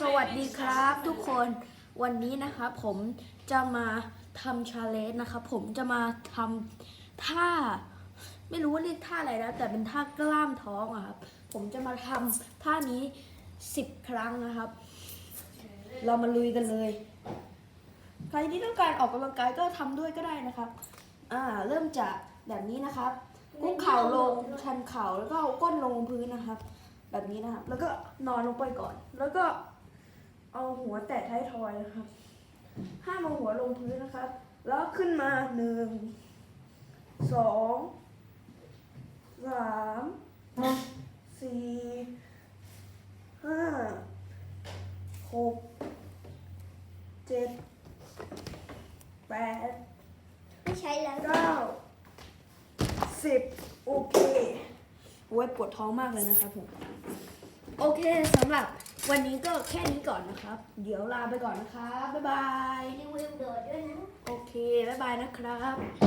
สวัสดีครับทุกคนวันนี้นะครับผมจะมาทำชาเลนจ์นะครับผมจะมาทำท่า ไม่รู้ว่าเรียกท่าอะไรนะแต่เป็นท่ากล้ามท้องอะครับผมจะมาทำท่านี้10ครั้งนะครับ เรามาลุยกันเลยใครที่ต้องการออกกำลังกายก็ทำด้วยก็ได้นะครับอ่าเริ่มจากแบบนี้นะครับกุ๊กเข่าลงชันเข่าแล้วก็เอาก้นลงพื้นนะครับ แบบนี้นะครับ แล้วก็นอนลงไปก่อน แล้วก็ หัวแตะท้ายทอยนะครับห้ามเอาหัวลงพื้นนะครับ แล้วขึ้นมาหนึ่งสองสามสี่ห้าหกเจ็ดแปดไม่ใช้แล้วเก้าสิบโอเคโอ้ยปวดท้องมากเลยนะครับผม โอเคสำหรับ วันนี้ก็แค่นี้ก่อนนะครับ เดี๋ยวลาไปก่อนนะครับ บ๊ายบาย อย่าลืมโดดด้วยนะ โอเค บ๊ายบายนะครับ